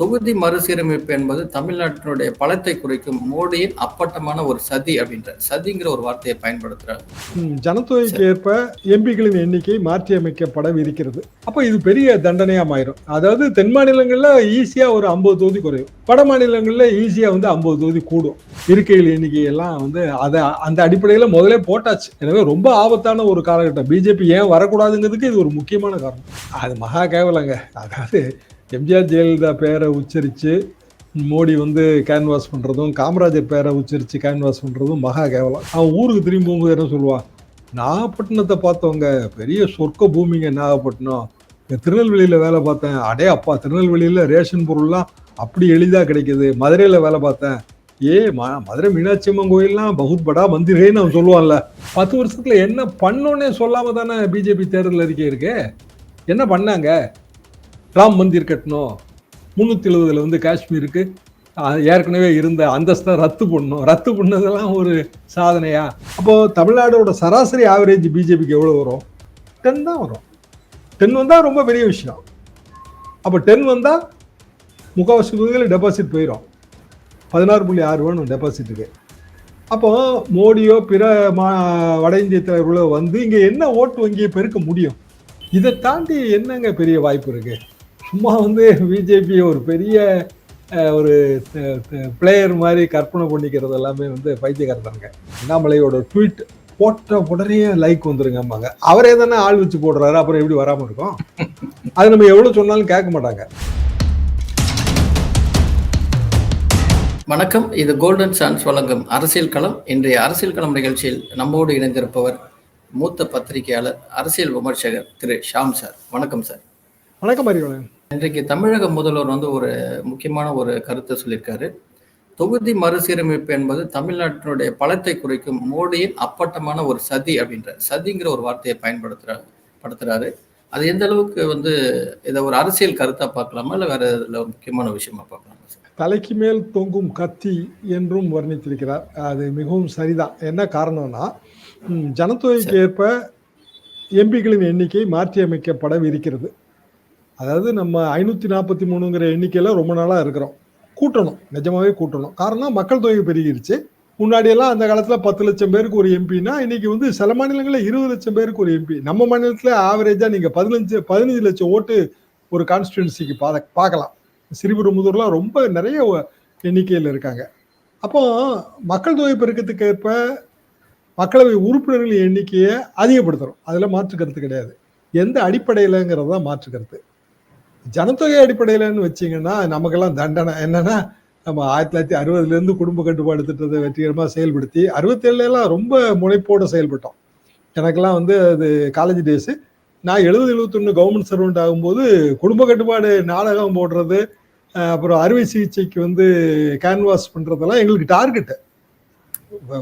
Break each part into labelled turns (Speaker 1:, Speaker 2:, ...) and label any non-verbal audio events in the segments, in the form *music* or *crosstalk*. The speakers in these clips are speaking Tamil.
Speaker 1: தொகுதி மறுசீரமைப்பு என்பது தமிழ்நாட்டினுடைய பலத்தை குறிக்கும் மோடியின் அப்பட்டமான ஒரு சதி அப்படின்ற சதிங்கிற ஒரு வார்த்தையை பயன்படுத்துறாரு.
Speaker 2: ஜனத்தொகைக்கு ஏற்ப எம்பிக்களின் எண்ணிக்கை மாற்றி அமைக்கப்படவிருக்கிறது அப்போ இது பெரிய தண்டனையா மாயிரும் அதாவது தென் மாநிலங்கள்ல ஈஸியா ஒரு ஐம்பது தொகுதி குறையும். வட மாநிலங்கள்ல ஈஸியா வந்து ஐம்பது தொகுதி கூடும். இருக்கைகள் எண்ணிக்கை எல்லாம் வந்து அதை அந்த அடிப்படையில முதலே போட்டாச்சு. எனவே ரொம்ப ஆபத்தான ஒரு காலகட்டம். பிஜேபி ஏன் வரக்கூடாதுங்கிறதுக்கு இது ஒரு முக்கியமான காரணம். அது மகா கேவலங்க. அதாவது எம்ஜிஆர் ஜெயலலிதா பேரை உச்சரித்து மோடி வந்து கேன்வாஸ் பண்ணுறதும் காமராஜர் பேரை உச்சரித்து கேன்வாஸ் பண்ணுறதும் மகா கேவலம். அவன் ஊருக்கு திரும்பி போகும்போது என்ன சொல்லுவான்? நாகப்பட்டினத்தை பார்த்தவங்க பெரிய சொர்க்க பூமிங்க நாகப்பட்டினம். இந்த திருநெல்வேலியில் வேலை பார்த்தேன். அடே அப்பா திருநெல்வேலியில் ரேஷன் பொருள்லாம் அப்படி எளிதாக கிடைக்கிது. மதுரையில் வேலை பார்த்தேன். ஏ ம மதுரை மீனாட்சி அம்மன் கோயில்லாம் பகுத் படா மந்திரேன்னு அவன் சொல்லுவான்ல. பத்து வருஷத்தில் என்ன பண்ணோன்னே சொல்லாமல் தானே பிஜேபி தேர்தல் அறிக்கை இருக்கு? என்ன பண்ணாங்க? ராம் மந்திர் கட்டணும் முந்நூற்றி எழுபதுல வந்து காஷ்மீருக்கு. ஏற்கனவே இருந்த அந்தஸ்தை ரத்து பண்ணணும் ரத்து பண்ணதெல்லாம் ஒரு சாதனையா? அப்போது தமிழ்நாடோட சராசரி ஆவரேஜ் பிஜேபிக்கு எவ்வளோ வரும்? டென் தான் வரும். டென் வந்தால் ரொம்ப பெரிய விஷயம். அப்போ டென் வந்தால் முக்கால்வாசி தொகுதியில் டெபாசிட் போயிடும் பதினாறு புள்ளி ஆறு வேணும் டெபாசிட்டுக்கு அப்போ மோடியோ பிற மா வட இந்திய தலைவர்களோ வந்து இங்கே என்ன ஓட்டு வங்கியை பெருக்க முடியும்? இதை தாண்டி என்னங்க பெரிய வாய்ப்பு இருக்குது சும்மா வந்து பிஜேபி ஒரு பெரிய ஒரு பிளேயர் மாதிரி கற்பனை பண்ணிக்கிறது எல்லாமே வந்து பைத்தியக்காரத்தாங்க அண்ணாமலையோட ட்வீட் போட்ட உடனே லைக் வந்துருங்கம்பாங்க. அவரே தானே ஆள் வச்சு போடுறாரு அப்புறம் எப்படி வராமல் இருக்கும்? அது நம்ம எவ்வளோ சொன்னாலும் கேட்க மாட்டாங்க.
Speaker 1: வணக்கம் இது கோல்டன் சான்ஸ் வழங்கும் அரசியல் களம். இன்றைய அரசியல் களம் நிகழ்ச்சியில் நம்மோடு இணைந்திருப்பவர் மூத்த பத்திரிகையாளர் அரசியல் விமர்சகர் திரு ஷாம் சார். வணக்கம் சார்.
Speaker 2: வணக்கம் அறிவலன்
Speaker 1: இன்றைக்கு தமிழக முதல்வர் வந்து ஒரு முக்கியமான ஒரு கருத்தை சொல்லியிருக்காரு. தொகுதி மறுசீரமைப்பு என்பது தமிழ்நாட்டினுடைய பலத்தை குறிக்கும் மோடியின் அப்பட்டமான ஒரு சதி அப்படின்ற சதிங்கிற ஒரு வார்த்தையை பயன்படுத்துற படுத்துறாரு. அது எந்த அளவுக்கு வந்து இதை ஒரு அரசியல் கருத்தா பார்க்கலாமா? இல்லை வேற இதுல ஒரு முக்கியமான விஷயமா பார்க்கலாமா
Speaker 2: தலைக்கு மேல் தொங்கும் கத்தி என்றும் வர்ணித்திருக்கிறார். அது மிகவும் சரிதான் என்ன காரணம்னா ஜனத்தொகைக்கு ஏற்ப எம்பிக்களின் எண்ணிக்கை மாற்றி அமைக்கப்படவிருக்கிறது அதாவது நம்ம ஐநூற்றி நாற்பத்தி மூணுங்கிற எண்ணிக்கையில் ரொம்ப நாளாக இருக்கிறோம். கூட்டணும். நிஜமாவே கூட்டணும். காரணம் மக்கள் தொகை பெருகிருச்சு. முன்னாடியெல்லாம் அந்த காலத்தில் பத்து லட்சம் பேருக்கு ஒரு எம்பினா இன்னைக்கு வந்து சில மாநிலங்களில் இருபது லட்சம் பேருக்கு ஒரு எம்பி நம்ம மாநிலத்தில் ஆவரேஜாக நீங்கள் பதினஞ்சு பதினஞ்சு லட்சம் ஓட்டு ஒரு கான்ஸ்டிடுவன்சிக்கு பா பார்க்கலாம் சிறுபெரும்புதூர்லாம் ரொம்ப நிறைய எண்ணிக்கையில் இருக்காங்க. அப்போ மக்கள் தொகை பெருக்கத்துக்கு ஏற்ப மக்களவை உறுப்பினர்களின் எண்ணிக்கையை அதிகப்படுத்துகிறோம் அதில் மாற்று கருத்து கிடையாது. எந்த அடிப்படையிலங்கிறது தான் மாற்று கருத்து ஜனத்தொகை அடிப்படையிலன்னு வச்சிங்கன்னா நமக்கெல்லாம் தண்டனை. என்னன்னா நம்ம ஆயிரத்தி தொள்ளாயிரத்தி அறுபதுலேருந்து குடும்ப கட்டுப்பாடு திட்டத்தை வெற்றிகரமாக செயல்படுத்தி அறுபத்தேழுலாம் ரொம்ப முனைப்போடு செயல்பட்டோம். எனக்கெல்லாம் வந்து அது காலேஜ் டேஸு நான் எழுபது எழுபத்தொன்று கவர்மெண்ட் சர்வெண்ட் ஆகும்போது குடும்ப கட்டுப்பாடு நாடகம் போடுறது அப்புறம் அறுவை சிகிச்சைக்கு வந்து கேன்வாஸ் பண்ணுறதெல்லாம் எங்களுக்கு டார்கெட்டு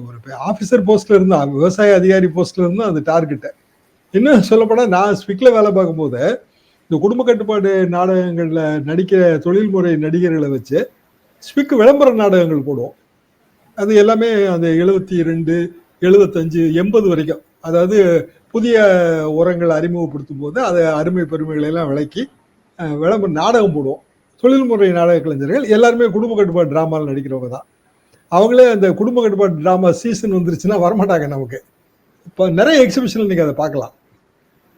Speaker 2: ஒரு ஆஃபீஸர் போஸ்ட்ல இருந்தால் விவசாய அதிகாரி போஸ்ட்ல இருந்தால் அது டார்கெட்டு இன்னும் சொல்லப்போனால் நான் ஸ்விக்கில் வேலை பார்க்கும்போது இந்த குடும்ப கட்டுப்பாடு நாடகங்களில் நடிக்கிற தொழில்முறை நடிகர்களை வச்சு ஸ்பிக் விளம்பர நாடகங்கள் போடுவோம். அது எல்லாமே அந்த எழுபத்தி ரெண்டு எழுபத்தஞ்சு எண்பது வரைக்கும். அதாவது புதிய உரங்கள் அறிமுகப்படுத்தும் போது அதை அருமை பெருமைகளை எல்லாம் விளக்கி விளம்பர நாடகம் போடுவோம். தொழில்முறை நாடக கலைஞர்கள் எல்லாருமே குடும்ப கட்டுப்பாடு ட்ராமாவில் நடிக்கிறவங்க தான். அவங்களே அந்த குடும்ப கட்டுப்பாடு ட்ராமா சீசன் வந்துருச்சுன்னா வரமாட்டாங்க நமக்கு. இப்போ நிறைய எக்ஸிபிஷன் நீங்கள் அதை பார்க்கலாம்.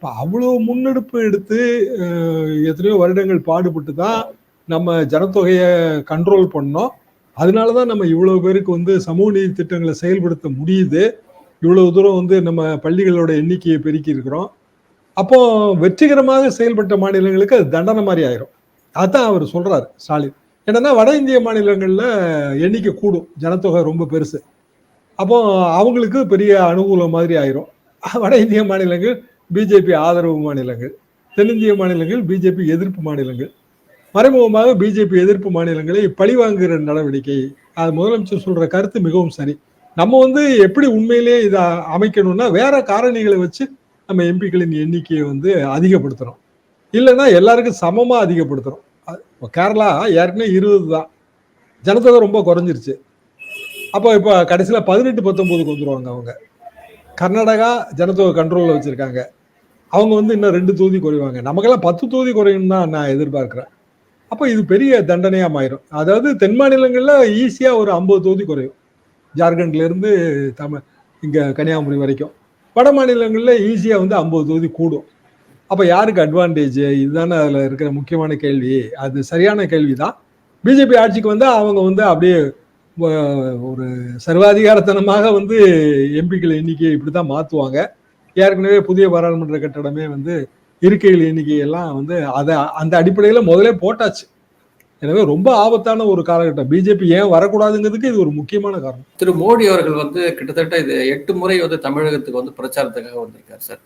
Speaker 2: இப்போ அவ்வளோ முன்னெடுப்பு எடுத்து எத்தனையோ வருடங்கள் பாடுபட்டு தான் நம்ம ஜனத்தொகையை கண்ட்ரோல் பண்ணோம். அதனால தான் நம்ம இவ்வளோ பேருக்கு வந்து சமூக நீதி திட்டங்களை செயல்படுத்த முடியுது. இவ்வளோ தூரம் வந்து நம்ம பள்ளிகளோட எண்ணிக்கையை பெருக்கி இருக்கிறோம். அப்போ வெற்றிகரமாக செயல்பட்ட மாநிலங்களுக்கு அது தண்டனை மாதிரி ஆயிரும். அதான் அவர் சொல்றாரு ஸ்டாலின். என்னன்னா வட இந்திய மாநிலங்களில் எண்ணிக்கை கூடும். ஜனத்தொகை ரொம்ப பெருசு. அப்போ அவங்களுக்கு பெரிய அனுகூலம் மாதிரி ஆயிரும். வட இந்திய மாநிலங்கள் பிஜேபி ஆதரவு மாநிலங்கள் தென்னிந்திய மாநிலங்கள் பிஜேபி எதிர்ப்பு மாநிலங்கள். மறைமுகமாக பிஜேபி எதிர்ப்பு மாநிலங்களை பழிவாங்குகிற நடவடிக்கை. அது முதலமைச்சர் சொல்ற கருத்து மிகவும் சரி. நம்ம வந்து எப்படி உண்மையிலேயே இதை அமைக்கணும்னா வேற காரணிகளை வச்சு நம்ம எம்பிக்களின் எண்ணிக்கையை வந்து அதிகப்படுத்துறோம். இல்லைன்னா எல்லாருக்கும் சமமாக அதிகப்படுத்துறோம். இப்போ கேரளா ஏற்கனவே இருபது தான். ஜனத்தொகை ரொம்ப குறைஞ்சிருச்சு. அப்போ இப்போ கடைசியில் பதினெட்டு பத்தொம்போதுக்கு வந்துடுவாங்க அவங்க. கர்நாடகா ஜனத்தொகை கண்ட்ரோலில் வச்சுருக்காங்க. அவங்க வந்து இன்னும் ரெண்டு தொகுதி குறைவாங்க. நமக்கெல்லாம் பத்து தொகுதி குறையும் தான் நான் எதிர்பார்க்குறேன். அப்போ இது பெரிய தண்டனையாக மாயிரும் அதாவது தென் மாநிலங்களில் ஈஸியாக ஒரு ஐம்பது தொகுதி குறையும். ஜார்க்கண்ட்லேருந்து தமிழ் இங்கே கன்னியாகுமரி வரைக்கும். வட மாநிலங்களில் ஈஸியாக வந்து ஐம்பது தொகுதி கூடும். அப்போ யாருக்கு அட்வான்டேஜ் இதுதானே அதில் இருக்கிற முக்கியமான கேள்வி. அது சரியான கேள்வி தான் பிஜேபி ஆட்சிக்கு வந்தால் அவங்க வந்து அப்படியே ஒரு சர்வாதிகாரத்தனமாக வந்து எம்பிக்கள் எண்ணிக்கையை இப்படித்தான் மாற்றுவாங்க ஏற்கனவே புதிய பாராளுமன்ற கட்டடமே வந்து இருக்கைகள் எண்ணிக்கை எல்லாம் வந்து அதை அந்த அடிப்படையில முதல்ல போட்டாச்சு. எனவே ரொம்ப ஆபத்தான ஒரு காலகட்டம். பிஜேபி ஏன் வரக்கூடாதுங்கிறதுக்கு இது ஒரு முக்கியமான காரணம்.
Speaker 1: திரு மோடி அவர்கள் வந்து கிட்டத்தட்ட இது எட்டு முறை வந்து தமிழகத்துக்கு வந்து பிரச்சாரத்துக்காக வந்திருக்காரு சார்.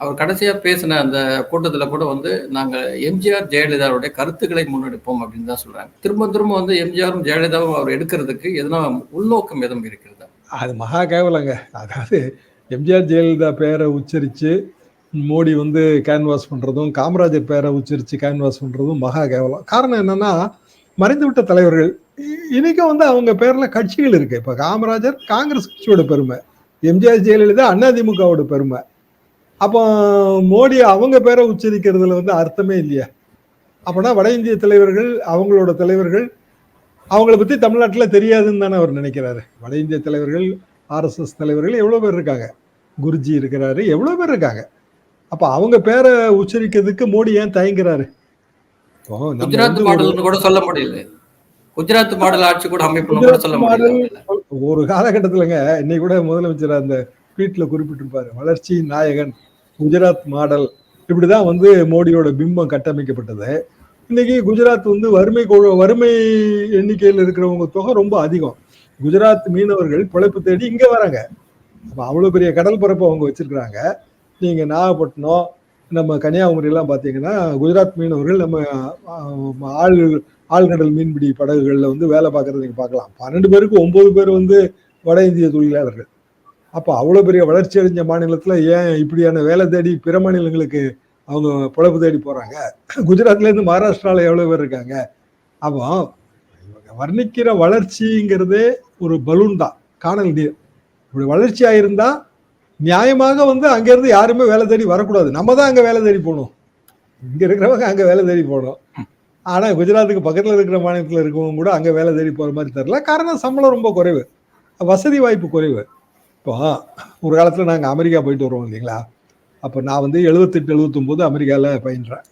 Speaker 1: அவர் கடைசியா பேசின அந்த கூட்டத்துல கூட வந்து நாங்க எம்ஜிஆர் ஜெயலலிதாவுடைய கருத்துக்களை முன்னெடுப்போம் அப்படின்னு தான் சொல்றாங்க. திரும்ப திரும்ப வந்து எம்ஜிஆரும் ஜெயலலிதாவும் அவர் எடுக்கிறதுக்கு எதனா உள்நோக்கம் எதுவும் இருக்கிறதா?
Speaker 2: அது மகா கேவலங்க. அதாவது எம்ஜிஆர் ஜெயலலிதா பேரை உச்சரித்து மோடி வந்து கேன்வாஸ் பண்ணுறதும் காமராஜர் பேரை உச்சரித்து கேன்வாஸ் பண்ணுறதும் மகா கேவலம். காரணம் என்னென்னா மறைந்துவிட்ட தலைவர்கள் இ- வந்து அவங்க பேரில் கட்சிகள் இருக்குது இப்போ காமராஜர் காங்கிரஸ் கட்சியோட பெருமை எம்ஜிஆர் ஜெயலலிதா அதிமுகவோட பெருமை. அப்போ மோடி அவங்க பேரை உச்சரிக்கிறதுல வந்து அர்த்தமே இல்லையா. அப்போனா வட இந்திய தலைவர்கள் அவங்களோட தலைவர்கள் அவங்கள பற்றி தமிழ்நாட்டில் தெரியாதுன்னு தானே அவர் நினைக்கிறாரு. வட இந்திய தலைவர்கள் ஆர்எஸ்எஸ் தலைவர்கள் எவ்வளவு பேர் இருக்காங்க? குருஜி இருக்கிறாரு எவ்வளவு பேர் இருக்காங்க? அப்ப அவங்க பேரை உச்சரிக்கிறதுக்கு மோடி ஏன் தயங்குறாரு?
Speaker 1: குஜராத்
Speaker 2: வந்து ஒரு-
Speaker 1: மாடல்னு கூட சொல்ல முடியல. குஜராத் மாடல் ஆட்சி கூட அமைப்புன்னு கூட சொல்ல
Speaker 2: குஜராத்
Speaker 1: முடியல
Speaker 2: ஒரு காலகட்டத்திலங்க இன்னைக்கு கூட முதலமைச்சர் அந்த ட்வீட்ல குறிப்பிட்டிருப்பாரு வளர்ச்சி நாயகன் குஜராத் மாடல். இப்படிதான் வந்து மோடியோட பிம்பம் கட்டமைக்கப்பட்டது. இன்னைக்கு குஜராத் வந்து வறுமை வறுமை எண்ணிக்கையில் இருக்கிறவங்க தொகை ரொம்ப அதிகம். குஜராத் மீனவர்கள் பிழைப்பு தேடி இங்கே வராங்க. அப்போ அவ்வளோ பெரிய கடல் பரப்பு அவங்க வச்சிருக்கிறாங்க. நீங்கள் நாகப்பட்டினம் நம்ம கன்னியாகுமரியெல்லாம் பார்த்தீங்கன்னா குஜராத் மீனவர்கள் நம்ம ஆள் ஆழ்கடல் மீன்பிடி படகுகளில் வந்து வேலை பார்க்கறது நீங்கள் பார்க்கலாம் பன்னெண்டு பேருக்கு ஒம்பது பேர் வந்து வட இந்திய தொழிலாளர்கள். அப்போ அவ்வளோ பெரிய வளர்ச்சி அடைஞ்ச மாநிலத்தில் ஏன் இப்படியான வேலை தேடி பிற மாநிலங்களுக்கு அவங்க பிழப்பு தேடி போகிறாங்க குஜராத்லேருந்து மகாராஷ்டிராவில் எவ்வளோ பேர் இருக்காங்க? அப்போ வர்ணிக்கிற வளர்ச்சிங்கிறதே ஒரு பலூன் தான் காணல் நீர். இப்படி வளர்ச்சி ஆயிருந்தா நியாயமாக வந்து அங்கேருந்து யாருமே வேலை தேடி வரக்கூடாது. நம்ம தான் அங்கே வேலை தேடி போகணும். இங்கே இருக்கிறவங்க அங்கே வேலை தேடி போகணும். ஆனால் குஜராத்துக்கு பக்கத்தில் இருக்கிற மாநிலத்தில் இருக்கவங்க கூட அங்கே வேலை தேடி போகிற மாதிரி தெரில காரணம் சம்பளம் ரொம்ப குறைவு. வசதி வாய்ப்பு குறைவு. இப்போ ஒரு காலத்தில் நாங்கள் அமெரிக்கா போயிட்டு வருவோம் இல்லைங்களா? அப்போ நான் வந்து எழுபத்தெட்டு எழுபத்தொம்போது அமெரிக்காவில் பயின்றேன்.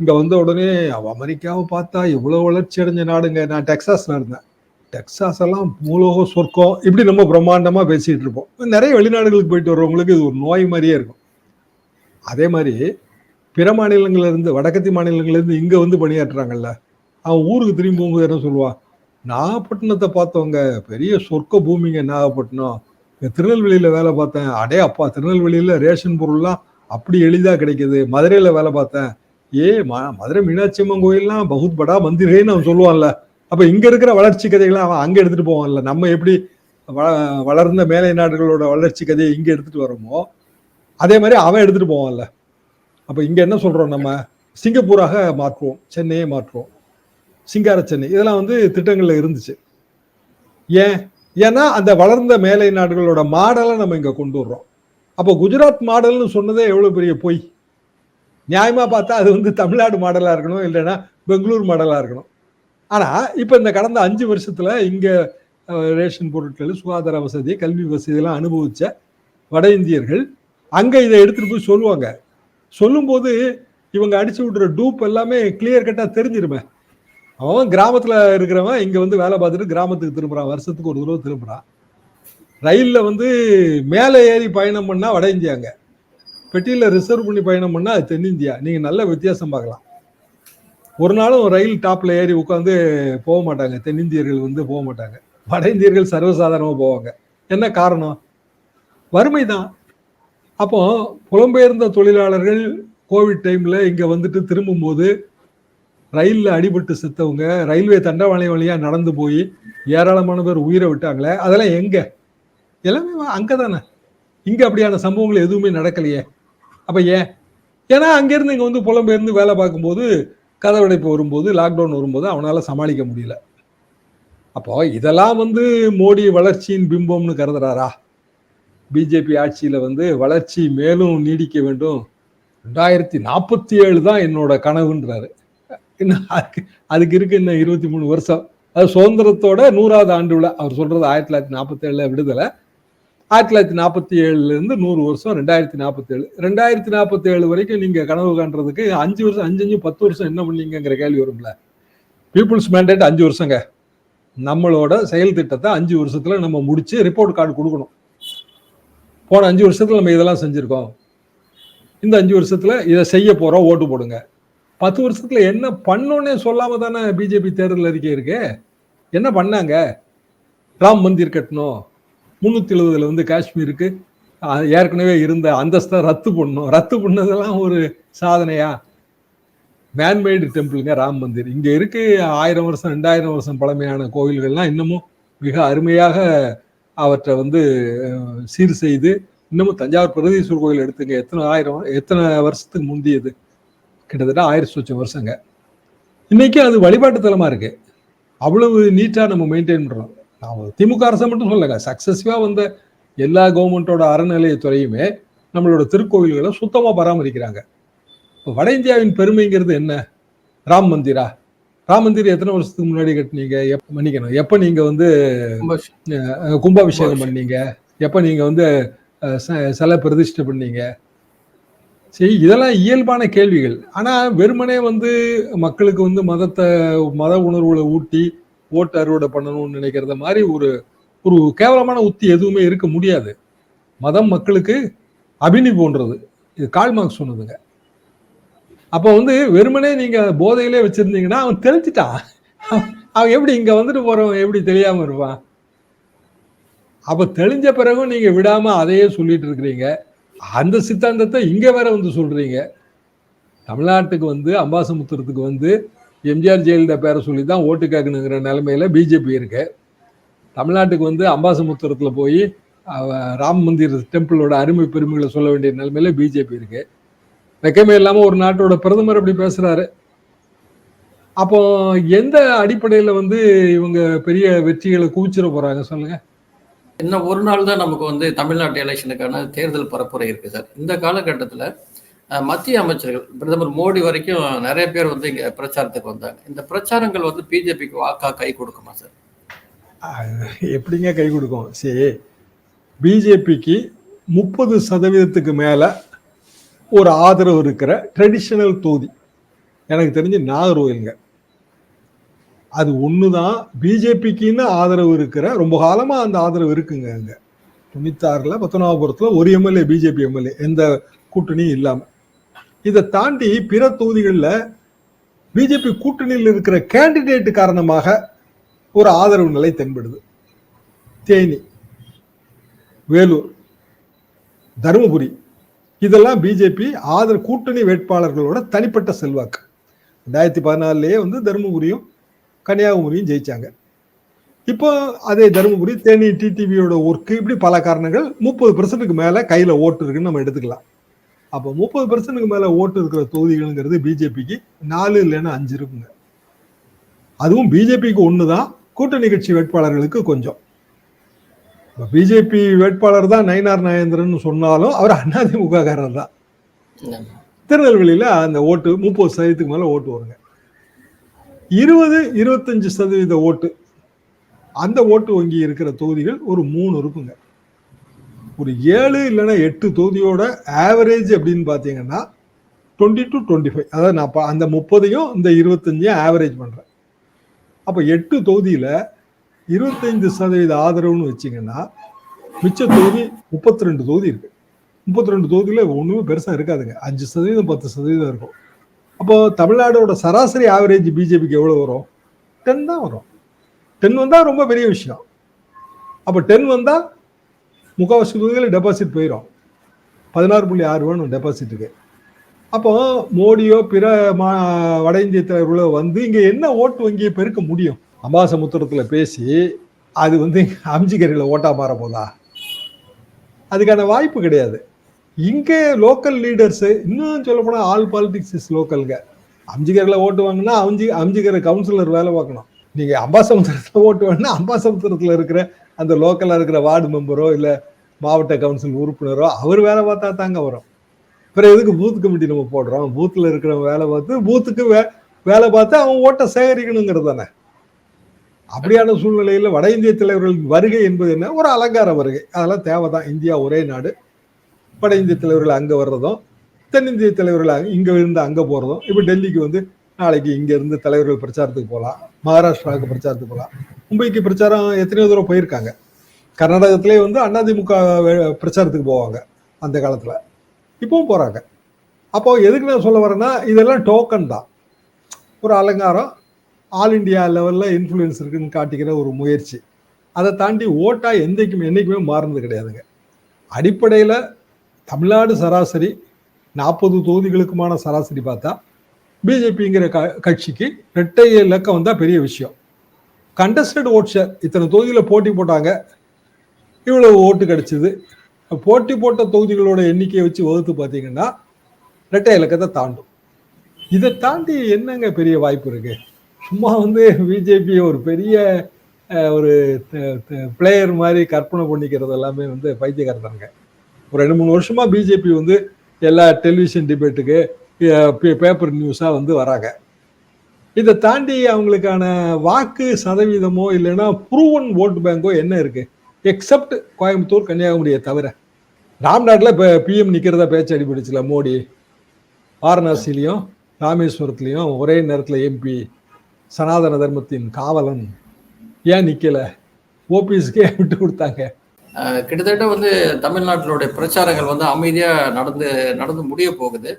Speaker 2: இங்கே வந்த உடனே அவ அமெரிக்காவை பார்த்தா எவ்வளோ வளர்ச்சி அடைஞ்ச நாடுங்க. நான் டெக்சாஸ்ல இருந்தேன். டெக்ஸாஸ் எல்லாம் மூலோக சொர்க்கம் இப்படி நம்ம பிரம்மாண்டமாக பேசிட்டு இருப்போம். நிறைய வெளிநாடுகளுக்கு போயிட்டு வர்றவங்களுக்கு இது ஒரு நோய் மாதிரியே இருக்கும். அதே மாதிரி பிற மாநிலங்கள்ல இருந்து வடக்கத்தி மாநிலங்கள்ல இருந்து இங்க வந்து பணியாற்றுறாங்கல்ல அவன் ஊருக்கு திரும்பி போகும்போது என்ன சொல்லுவான் நாகப்பட்டினத்தை பார்த்தவங்க பெரிய சொர்க்க பூமிங்க நாகப்பட்டினம். திருநெல்வேலியில் வேலை பார்த்தேன். அடே அப்பா திருநெல்வேலியில் ரேஷன் பொருள்லாம் அப்படி எளிதாக கிடைக்குது. மதுரையில் வேலை பார்த்தேன். ஏ மதுரை மீனாட்சி அம்மன் கோயில்லாம் பகுத் படா மந்திரேன்னு அவன் சொல்லுவான்ல. அப்ப இங்க இருக்கிற வளர்ச்சி கதைகளை அவன் அங்க எடுத்துட்டு போவான்ல. நம்ம எப்படி வ- வளர்ந்த மேலை நாடுகளோட வளர்ச்சி கதையை இங்க எடுத்துட்டு வரோமோ அதே மாதிரி அவன் எடுத்துட்டு போவான்ல. அப்ப இங்க என்ன சொல்றோம் நம்ம? சிங்கப்பூராக மாற்றுவோம். சென்னையை மாற்றுவோம். சிங்கார சென்னை. இதெல்லாம் வந்து திட்டங்கள்ல இருந்துச்சு. ஏன்? ஏன்னா அந்த வளர்ந்த மேலை நாடுகளோட மாடலை நம்ம இங்க கொண்டு வர்றோம். அப்போ குஜராத் மாடல்னு சொன்னதே எவ்வளவு பெரிய பொய்? நியாயமாக பார்த்தா அது வந்து தமிழ்நாடு மாடலாக இருக்கணும் இல்லைன்னா பெங்களூர் மாடலாக இருக்கணும். ஆனால் இப்போ இந்த கடந்த அஞ்சு வருஷத்தில் இங்கே ரேஷன் பொருட்கள் சுகாதார வசதி கல்வி வசதியெல்லாம் அனுபவித்த வட இந்தியர்கள் அங்கே இதை எடுத்துகிட்டு போய் சொல்லுவாங்க. சொல்லும்போது இவங்க அடிச்சு விடுற டூப் எல்லாமே கிளியர் கட்டாக தெரிஞ்சிருமே. அவன் கிராமத்தில் இருக்கிறவன் இங்கே வந்து வேலை பார்த்துட்டு கிராமத்துக்கு திரும்புறான் வருஷத்துக்கு ஒரு தடவை திரும்புகிறான் ரயிலில் வந்து மேலே ஏறி பயணம் பண்ணால் வட இந்தியாங்க பெட்டியில ரிசர்வ் பண்ணி பயணம் பண்ணால் அது தென்னிந்தியா. நீங்க நல்ல வித்தியாசம் பார்க்கலாம். ஒரு நாளும் ரயில் டாப்ல ஏறி உட்காந்து போக மாட்டாங்க. தென்னிந்தியர்கள் வந்து போக மாட்டாங்க. வட இந்தியர்கள் சர்வசாதாரணமாக போவாங்க. என்ன காரணம்? வறுமை தான் அப்போ புலம்பெயர்ந்த தொழிலாளர்கள் கோவிட் டைம்ல இங்க வந்துட்டு திரும்பும்போது ரயிலில் அடிபட்டு செத்தவங்க ரயில்வே தண்டவாளை வழியாக நடந்து போய் ஏராளமான பேர் உயிரை விட்டாங்களே. அதெல்லாம் எங்கே? எல்லாமே அங்கே தானே இங்கே அப்படியான சம்பவங்கள் எதுவுமே நடக்கலையே. அப்ப ஏன்? ஏன்னா அங்கேருந்து இங்கே வந்து புலம்பெயர்ந்து வேலை பார்க்கும்போது கதவடைப்பு வரும்போது லாக்டவுன் வரும்போது அவனால் சமாளிக்க முடியல. அப்போ இதெல்லாம் வந்து மோடி வளர்ச்சியின் பிம்பம்னு கருதுறாரா? பிஜேபி ஆட்சியில் வந்து வளர்ச்சி மேலும் நீடிக்க வேண்டும். ரெண்டாயிரத்தி நாற்பத்தி ஏழு தான் என்னோட கனவுன்றாரு. இன்னும் அதுக்கு அதுக்கு இருக்கு இன்னும் இருபத்தி மூணு வருஷம். அது சுதந்திரத்தோட நூறாவது ஆண்டு விழா. அவர் சொல்றது ஆயிரத்தி தொள்ளாயிரத்தி நாற்பத்தி ஏழுல விடுதலை. ஆயிரத்தி தொள்ளாயிரத்தி நாற்பத்தி ஏழுலேருந்து நூறு வருஷம் ரெண்டாயிரத்தி நாற்பத்தி ஏழு. ரெண்டாயிரத்தி நாற்பத்தி ஏழு வரைக்கும் நீங்கள் கனவு காண்றதுக்கு அஞ்சு வருஷம் அஞ்சு அஞ்சு பத்து வருஷம் என்ன பண்ணீங்கங்கிற கேள்வி வரும்ல. பீப்புள்ஸ் மேண்டேட் அஞ்சு வருஷங்க. நம்மளோட செயல் திட்டத்தை அஞ்சு வருஷத்தில் நம்ம முடித்து ரிப்போர்ட் கார்டு கொடுக்கணும். போன அஞ்சு வருஷத்தில் நம்ம இதெல்லாம் செஞ்சுருக்கோம். இந்த அஞ்சு வருஷத்தில் இதை செய்ய போகிறோம் ஓட்டு போடுங்க. பத்து வருஷத்தில் என்ன பண்ணோன்னே சொல்லாமல் தானே பிஜேபி தேர்தல் அறிக்கை இருக்கு? என்ன பண்ணாங்க? ராம் மந்திர் கட்டணும். முந்நூற்றி எழுபதுல வந்து காஷ்மீருக்கு ஏற்கனவே இருந்த அந்தஸ்தை ரத்து பண்ணணும். ரத்து பண்ணதெல்லாம் ஒரு சாதனையா? மேன்மேடு டெம்பிளுங்க ராம் மந்திர். இங்க இருக்கு ஆயிரம் வருஷம் ரெண்டாயிரம் வருஷம் பழமையான கோவில்கள்லாம் இன்னமும் மிக அருமையாக அவற்றை வந்து சீர் செய்து இன்னமும் தஞ்சாவூர் பிரகதீஸ்வரர் கோயில் எடுத்துங்க. எத்தனை ஆயிரம் எத்தனை வருஷத்துக்கு முந்தியது? கிட்டத்தட்ட ஆயிரத்தி சொச்சம் வருஷங்க. இன்னைக்கு அது வழிபாட்டு தலமா இருக்கு. அவ்வளவு நீட்டா நம்ம மெயின்டைன் பண்றோம். நான் திமுக அரசை மட்டும் சொல்லங்க சக்சஸ்ஃபிவா வந்த எல்லா கவர்மெண்ட்டோட அறநிலையத்துறையுமே நம்மளோட திருக்கோவில்களை சுத்தமா பராமரிக்கிறாங்க. இப்போ வட இந்தியாவின் பெருமைங்கிறது என்ன? ராம் மந்திரா. ராம் மந்திர் எத்தனை வருஷத்துக்கு முன்னாடி கட்டினீங்க? எப்ப மன்னிக்கணும். எப்ப நீங்க வந்து கும்பாபிஷேகம். பண்ணீங்க? எப்ப நீங்க வந்து சிலை பிரதிஷ்டை பண்ணீங்க? சரி இதெல்லாம் இயல்பான கேள்விகள். ஆனா வெறுமனே வந்து மக்களுக்கு வந்து மதத்தை மத உணர்வுகளை ஊட்டி ஓட்டு அறுவடை பண்ணணும்னு நினைக்கிறத மாதிரி ஒரு ஒரு கேவலமான உத்தி எதுவுமே இருக்க முடியாது. மதம் மக்களுக்கு அபினி போன்றது. இது கால்மார்க் சொன்னதுங்க. அப்போ வந்து வெறுமனே நீங்க போதையிலே வச்சிருந்தீங்கன்னா அவன் தெளிச்சிட்டான். அவன் எப்படி இங்க வந்துட்டு போறவன் எப்படி தெரியாம இருப்பான்? அப்ப தெளிஞ்ச பிறகும் நீங்க விடாம அதையே சொல்லிட்டு இருக்கிறீங்க. அந்த சித்தாந்தத்தை இங்க வேற வந்து சொல்றீங்க. தமிழ்நாட்டுக்கு வந்து அம்பாசமுத்திரத்துக்கு வந்து எம்ஜிஆர் ஜெயலலிதா பேரை சொல்லி தான் ஓட்டு கேட்கணுங்கிற நிலைமையில பிஜேபி இருக்கு. தமிழ்நாட்டுக்கு வந்து அம்பாசமுத்திரத்தில் போய் ராம் மந்திர் டெம்பிளோட அருமை பெருமைகளை சொல்ல வேண்டிய நிலைமையில பிஜேபி இருக்கு. வெக்கமே இல்லாமல் ஒரு நாட்டோட பிரதமர் அப்படி பேசுறாரு. அப்போ எந்த அடிப்படையில் வந்து இவங்க பெரிய வெற்றிகளை குவிச்சிட போறாங்க சொல்லுங்க.
Speaker 1: இன்னும் ஒரு நாள் தான் நமக்கு வந்து தமிழ்நாட்டு எலெக்ஷனுக்கான தேர்தல் பரப்புரை இருக்கு சார். இந்த காலகட்டத்தில் மத்திய அமைச்சர்கள் பிரதமர் மோடி வரைக்கும் நிறைய பேர் வந்து இங்க பிரச்சாரத்துக்கு வந்தாங்க. இந்த பிரச்சாரங்கள் வந்து பிஜேபிக்கு வாக்கா கை கொடுக்குமா சார்?
Speaker 2: எப்படிங்க கை கொடுக்கும்? சரி பிஜேபிக்கு முப்பது சதவீதத்துக்கு மேல ஒரு ஆதரவு இருக்கிற ட்ரெடிஷனல் தொகுதி. எனக்கு தெரிஞ்சு நாகர்கோயிலுங்க அது ஒன்று தான் பிஜேபிக்குன்னு ஆதரவு இருக்கிற ரொம்ப காலமாக அந்த ஆதரவு இருக்குங்க அங்கே. தொண்ணூத்தாறில் பத்தொன்னாபுரத்தில் ஒரு எம்எல்ஏ பிஜேபி எம்எல்ஏ எந்த கூட்டணியும் இல்லாமல் இதை தாண்டி பிற தொகுதிகளில் பிஜேபி கூட்டணியில் இருக்கிற கேண்டிடேட் காரணமாக ஒரு ஆதரவு நிலை தென்படுது. தேனி வேலூர் தருமபுரி இதெல்லாம் பிஜேபி ஆதரவு கூட்டணி வேட்பாளர்களோட தனிப்பட்ட செல்வாக்கு. ரெண்டாயிரத்தி பதினாலுலயே வந்து தருமபுரியும் கன்னியாகுமரியும் ஜெயிச்சாங்க. இப்போ அதே தருமபுரி தேனி டிடிவியோட ஒர்க்கு இப்படி பல காரணங்கள் முப்பது பெர்சன்ட்டுக்கு மேலே கையில் ஓட்டு இருக்குன்னு நம்ம எடுத்துக்கலாம். அப்போ முப்பது பெர்சன்ட்டுக்கு மேல ஓட்டு இருக்கிற தொகுதிகள்ங்கிறது பிஜேபிக்கு நாலு இல்லைன்னா அஞ்சு இருக்குங்க. அதுவும் பிஜேபிக்கு ஒன்று தான் கூட்டணி கட்சி வேட்பாளர்களுக்கு கொஞ்சம். பிஜேபி வேட்பாளர் தான் நயினார் நாயேந்திரன் சொன்னாலும் அவர் அதிமுககாரர் தான் திருநெல்வேலியில அந்த ஓட்டு முப்பது சதவீதத்துக்கு மேல ஓட்டு வருங்க. இருபது இருபத்தஞ்சு சதவீத ஓட்டு அந்த ஓட்டு வங்கி இருக்கிற தொகுதிகள் ஒரு மூணு இருக்குங்க. ஒரு ஏழு இல்லைன்னா எட்டு தொகுதியோட ஆவரேஜ் அப்படின்னு பார்த்தீங்கன்னா டுவெண்ட்டி டு டுவெண்ட்டி ஃபைவ் அதாவது நான் அந்த முப்பதையும் இந்த இருபத்தஞ்சையும் ஆவரேஜ் பண்ணுறேன் அப்போ எட்டு தொகுதியில் இருபத்தைந்து சதவீத ஆதரவுன்னு வச்சீங்கன்னா மிச்ச தொகுதி முப்பத்தி ரெண்டு தொகுதி இருக்குது முப்பத்தி ரெண்டு தொகுதியில் ஒன்றுமே பெருசாக இருக்காதுங்க. அஞ்சு சதவீதம் பத்து சதவீதம் இருக்கும். அப்போ தமிழ்நாடோட சராசரி ஆவரேஜ் பிஜேபிக்கு எவ்வளோ வரும்? டென் தான் வரும். டென் வந்தால் ரொம்ப பெரிய விஷயம். அப்போ டென் வந்தால் முக்கால்வாசி தொகுதியில் டெபாசிட் போயிடும் பதினாறு புள்ளி ஆறு வேணும் டெபாசிட்டுக்கு அப்போ மோடியோ பிற மா வட இந்திய தலைவர்களோ வந்து இங்கே என்ன ஓட்டு வங்கியை பெருக்க முடியும்? அம்பாசமுத்திரத்தில் பேசி அது வந்து அம்ஜிகரியில் ஓட்டா மாற போதா? அதுக்கான வாய்ப்பு கிடையாது. இங்கே லோக்கல் லீடர்ஸு இன்னும் சொல்ல ஆல் பாலிடிக்ஸ் இஸ் லோக்கலுங்க அம்ஜிகரில் ஓட்டு வாங்கினா அம்ஜி அம்ஜிகர் கவுன்சிலர் வேலை பார்க்கணும். நீங்கள் அம்பாசமுத்திரத்தில் ஓட்டு வாங்கினா அம்பாசமுத்திரத்தில் இருக்கிற அந்த லோக்கல்ல இருக்கிற வார்டு மெம்பரோ இல்ல மாவட்ட கவுன்சில் உறுப்பினரோ அவர் வேலை பார்த்தா தாங்க வரும். பிறகு எதுக்கு பூத் கமிட்டி நம்ம போடுறோம்? பூத்தில் இருக்கிறவங்க வேலை பார்த்து பூத்துக்கு வே வேலை பார்த்து அவன் ஓட்டை சேகரிக்கணுங்கிறது தானே. அப்படியான சூழ்நிலையில் வட இந்திய தலைவர்களின் வருகை என்பது என்ன? ஒரு அலங்கார வருகை. அதெல்லாம் தேவைதான். இந்தியா ஒரே நாடு. வட இந்திய தலைவர்கள் அங்கே வர்றதும் தென்னிந்திய தலைவர்கள் இங்கே இருந்து அங்கே போகிறதும் இப்போ டெல்லிக்கு வந்து நாளைக்கு இங்கேருந்து தலைவர்கள் பிரச்சாரத்துக்கு போகலாம் மகாராஷ்டிராவுக்கு பிரச்சாரத்துக்கு போகலாம் மும்பைக்கு பிரச்சாரம் எத்தனையோ தூரம் போயிருக்காங்க. கர்நாடகத்திலே வந்து அதிமுக பிரச்சாரத்துக்கு போவாங்க அந்த காலத்தில். இப்பவும் போகிறாங்க அப்போ எதுக்கு நான் சொல்ல வரேன்னா இதெல்லாம் டோக்கன் தான். ஒரு அலங்காரம் ஆல் இந்தியா லெவலில் இன்ஃப்ளூயன்ஸ் இருக்குன்னு காட்டிக்கிற ஒரு முயற்சி. அதை தாண்டி ஓட்டாக என்றைக்குமே என்றைக்குமே மாறுனது கிடையாதுங்க. அடிப்படையில் தமிழ்நாடு சராசரி நாற்பது தொகுதிகளுக்குமான சராசரி பார்த்தா பிஜேபிங்கிற க கட்சிக்கு ரெட்டை இலக்கம் வந்தால் பெரிய விஷயம். கண்டஸ்டட் ஓட் ஷேர் இத்தனை தொகுதியில் போட்டி போட்டாங்க. இவ்வளவு ஓட்டு கிடைச்சிது. போட்டி போட்ட தொகுதிகளோட எண்ணிக்கையை வச்சு வகுத்து பார்த்தீங்கன்னா இரட்டை இலக்கத்தை தாண்டும். இதை தாண்டி என்னங்க பெரிய வாய்ப்பு இருக்கு? சும்மா வந்து பிஜேபி ஒரு பெரிய ஒரு பிளேயர் மாதிரி கற்பனை பண்ணிக்கிறது எல்லாமே வந்து பைத்தியக்காரத்தாங்க ஒரு ரெண்டு மூணு வருஷமா பிஜேபி வந்து எல்லா டெலிவிஷன் டிபேட்டுக்கு பேப்பர் நியூஸாக வந்து வராங்க. இதை தாண்டி அவங்களுக்கான வாக்கு சதவீதமோ இல்லைன்னா ப்ரூவன் ஓட்டு பேங்கோ என்ன இருக்கு? எக்ஸப்ட் கோயம்புத்தூர் கன்னியாகுமரியை தவிர. ராம்நாட்டில் இப்போ பிஎம் நிற்கிறதா பேச்சு அடிபிடிச்சில மோடி. வாரணாசிலையும் ராமேஸ்வரத்துலேயும் ஒரே நேரத்தில் எம்பி சனாதன தர்மத்தின் காவலன் ஏன் நிற்கலை ஓபிஎஸ்க்கே விட்டு கொடுத்தாங்க.
Speaker 1: கிட்டத்தட்ட வந்து தமிழ்நாட்டினுடைய பிரச்சாரங்கள் வந்து அமைதியாக நடந்து நடந்து முடிய போகுது.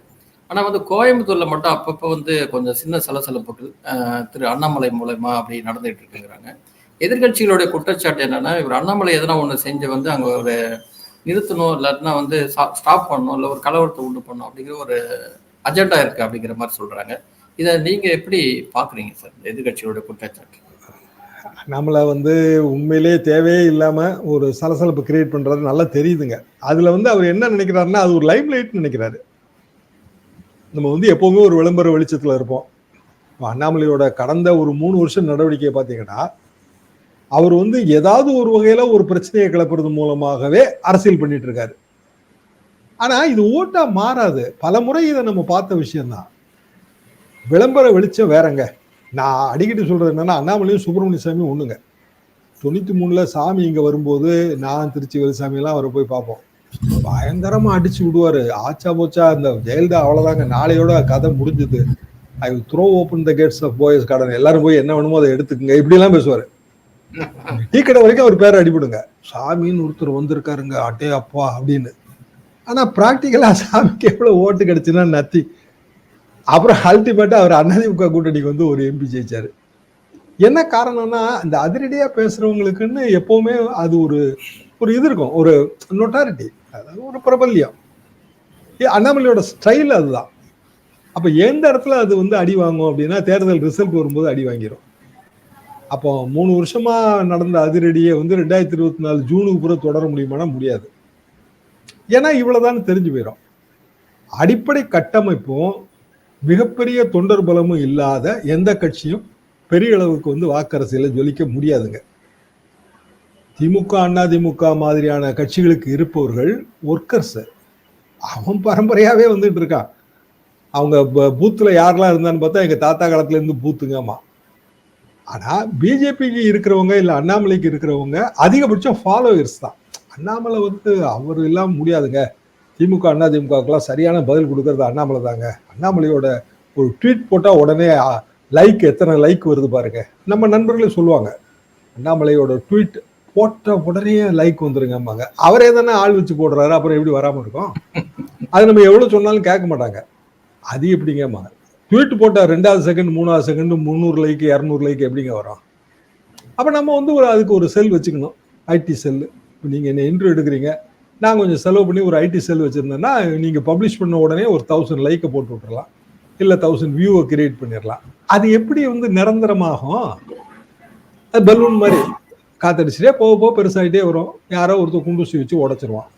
Speaker 1: ஆனால் வந்து கோயம்புத்தூரில் மட்டும் அப்பப்போ வந்து கொஞ்சம் சின்ன சலசலப்புகள் திரு அண்ணாமலை மூலயமா அப்படி நடந்துகிட்டு இருக்குங்கிறாங்க. எதிர்கட்சிகளுடைய குற்றச்சாட்டு என்னென்னா இவர் அண்ணாமலை எதனா ஒன்று செஞ்சு வந்து அங்கே ஒரு நிறுத்தணும் இல்லாட்டினா வந்து ஸ்டாப் பண்ணணும் இல்லை ஒரு கலவரத்தை உண்டு பண்ணணும் அப்படிங்கிற ஒரு அஜெண்டா இருக்கு அப்படிங்கிற மாதிரி சொல்கிறாங்க இதை நீங்கள் எப்படி பார்க்குறீங்க சார் இந்த குற்றச்சாட்டு?
Speaker 2: நம்மளை வந்து உண்மையிலே தேவையே இல்லாமல் ஒரு சலசலப்பு கிரியேட் பண்ணுறது நல்லா தெரியுதுங்க. அதில் வந்து அவர் என்ன நினைக்கிறாருன்னா அது ஒரு லைஃப் லைட் நினைக்கிறாரு. நம்ம வந்து எப்போவுமே ஒரு விளம்பர வெளிச்சத்தில் இருப்போம். இப்போ அண்ணாமலையோட கடந்த ஒரு மூணு வருஷம் நடவடிக்கையை பார்த்தீங்கன்னா அவர் வந்து ஏதாவது ஒரு வகையில் ஒரு பிரச்சனையை கிளப்புறது மூலமாகவே அரசியல் பண்ணிட்டு இருக்காரு. ஆனால் இது ஓட்டா மாறாது. பல முறை இதை நம்ம பார்த்த விஷயம்தான். விளம்பர வெளிச்சம் வேறங்க. நான் அடிக்கடி சொல்றது என்னன்னா அண்ணாமலையும் சுப்பிரமணிய சாமி ஒண்ணுங்க. தொண்ணூத்தி மூணுல சாமி இங்க வரும்போது நான் திருச்சி வேலுசாமி எல்லாம் அவரை போய் பார்ப்போம். பயங்கரமா அடிச்சு விடுவாரு. ஆச்சா போச்சா இந்த ஜெயலலிதா அவ்வளவுதாங்க. நாளையோட கதை முடிஞ்சது. I throw open the gates of Poes Garden எல்லாரும் போய் என்ன வேணுமோ அதை எடுத்துக்கங்க. இப்படி எல்லாம் பேசுவாரு. *laughs* டீ கடை வரைக்கும் அவர் பேரை அடிபடுங்க. சாமின்னு ஒருத்தர் வந்திருக்காருங்க. அட்டே அப்பா அப்படின்னு. ஆனா பிராக்டிக்கலா சாமிக்கு எவ்வளவு ஓட்டு கிடைச்சுன்னா நத்தி அப்புறம் அல்டிமேட்டா அவர் அதிமுக கூட்டணிக்கு வந்து ஒரு எம்பி ஜெயிச்சாரு. என்ன காரணம்னா இந்த அதிரடியா பேசுறவங்களுக்குன்னு எப்பவுமே அது ஒரு ஒரு இது இருக்கும். ஒரு நொட்டாரிட்டி ஒரு பிரபல்யம். ஏ, அண்ணாமலையோட ஸ்டைல் அதுதான். அப்போ எந்த இடத்துல அது வந்து அடி வாங்கும் அப்படின்னா தேர்தல் ரிசல்ட் வரும்போது அடி வாங்கிரும். அப்போ மூணு வருஷமா நடந்த அதிரடியை வந்து ரெண்டாயிரத்தி இருபத்தி நாலு ஜூனுக்கு பூரா தொடர முடியுமானா முடியாது. ஏன்னா இவ்வளோதான் தெரிஞ்சு போயிடும் அடிப்படை கட்டமைப்பும் மிகப்பெரிய தொண்டர் பலமும் இல்லாத எந்த கட்சியும் பெரிய அளவுக்கு வந்து வாக்கரசியில் ஜொலிக்க முடியாதுங்க. திமுக அண்ணா திமுக மாதிரியான கட்சிகளுக்கு இருப்பவர்கள் ஒர்க்கர்ஸ் அவன் பரம்பரையாவே வந்துட்டு இருக்கான் அவங்க ப- பூத்துல யாரெல்லாம் இருந்தான்னு பார்த்தா எங்க தாத்தா காலத்துல இருந்து பூத்துங்கம்மா ஆனா பிஜேபிக்கு இருக்கிறவங்க இல்ல அண்ணாமலைக்கு இருக்கிறவங்க அதிகபட்சம் ஃபாலோவர்ஸ் தான். அண்ணாமலை வந்து அவர் இல்லாம முடியாதுங்க. திமுக அண்ணா திமுகவுக்குலாம் சரியான பதில் கொடுக்கறது அண்ணாமலை தாங்க. அண்ணாமலையோட ஒரு ட்வீட் போட்டால் உடனே லைக் எத்தனை லைக் வருது பாருங்க. நம்ம நண்பர்களே சொல்லுவாங்க. அண்ணாமலையோட ட்வீட் போட்ட உடனே லைக் வந்துருங்கம்பாங்க. அவரே தானே ஆள் வச்சு போடுறாரு அப்புறம் எப்படி வராமல் இருக்கும்? அது நம்ம எவ்வளோ சொன்னாலும் கேட்க மாட்டாங்க. அது எப்படிங்கம்மா? ட்வீட் போட்டால் ரெண்டாவது செகண்ட் மூணாவது செகண்ட் முந்நூறு லைக் இரநூறு லைக் எப்படிங்க வரும்? அப்போ நம்ம வந்து ஒரு அதுக்கு ஒரு செல் வச்சுக்கணும். ஐடி செல்லு இப்போ நீங்கள் என்ன இன்டர்வியூ எடுக்கிறீங்க? நான் கொஞ்சம் செலவு பண்ணி ஒரு ஐடி செல் வச்சுருந்தேன்னா நீங்கள் பப்ளிஷ் பண்ண உடனே ஒரு தௌசண்ட் லைக்கை போட்டு விட்டுறலாம். இல்லை தௌசண்ட் வியூவை கிரியேட் பண்ணிடலாம். அது எப்படி வந்து நிரந்தரமாகும்? அது பலூன் மாதிரி. காத்தடிச்சுட்டே போக போக பெருசாகிட்டே வரும். யாரோ ஒருத்தர் குண்டூசி வச்சு உடச்சிருவான்.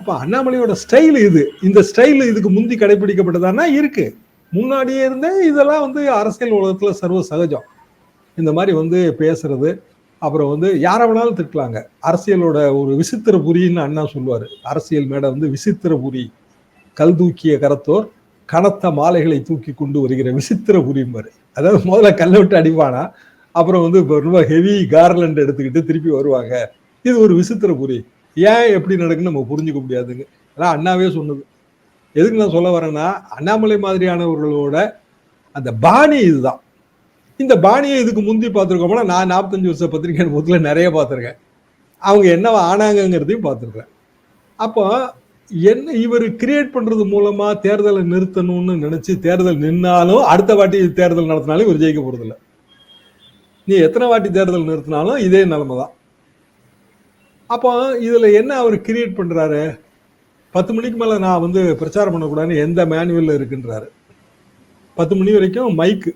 Speaker 2: அப்போ அண்ணாமலையோட ஸ்டைல் இது. இந்த ஸ்டைல் இதுக்கு முந்தி கடைபிடிக்கப்பட்டதானா இருக்கு. முன்னாடியே இருந்தே இதெல்லாம் வந்து அரசியல் உலகத்தில் சர்வ சகஜம் இந்த மாதிரி வந்து பேசுறது. அப்புறம் வந்து யாரை வேணாலும் திட்டலாங்க. அரசியலோட ஒரு விசித்திர புரின்னு அண்ணா சொல்லுவார். அரசியல் மேடை வந்து விசித்திர புரி. கல் தூக்கிய கரத்தோர் கனத்த மாலைகளை தூக்கி கொண்டு வருகிற விசித்திர புரியும்பாரு அதாவது முதல்ல கல்லை விட்டு அடிப்பானா? அப்புறம் வந்து இப்போ ரொம்ப ஹெவி கார்லண்ட் எடுத்துக்கிட்டு திருப்பி வருவாங்க. இது ஒரு விசித்திர புரி. ஏன் எப்படி நடக்குன்னு நம்ம புரிஞ்சுக்க முடியாதுங்க. அதான் அண்ணாவே சொன்னது. எதுக்கு நான் சொல்ல வரேன்னா அண்ணாமலை மாதிரியானவர்களோட அந்த பாணி இதுதான். இந்த பாணியை இதுக்கு முந்தி பார்த்துருக்கோம்னா நான் நாற்பத்தஞ்சு வருஷம் பத்திரிகை முதல்ல நிறைய பார்த்துருக்கேன். அவங்க என்னவா ஆனாங்கங்கிறதையும் பார்த்துருக்கேன். அப்போ என்ன இவர் கிரியேட் பண்ணுறது மூலமாக தேர்தலை நிறுத்தணும்னு நினச்சி தேர்தல் நின்னாலும் அடுத்த வாட்டி தேர்தல் நடத்தினாலும் இவர் ஜெயிக்க போறதில்ல. நீ எத்தனை வாட்டி தேர்தல் நிறுத்தினாலும் இதே நிலைமை தான் அப்போ இதுல என்ன அவர் கிரியேட் பண்றாரு? பத்து மணிக்கு மேல நான் வந்து பிரச்சாரம் பண்ணக்கூடாதுன்னு எந்த மேனுவல்ல இருக்குன்றாரு. பத்து மணி வரைக்கும் மைக்கு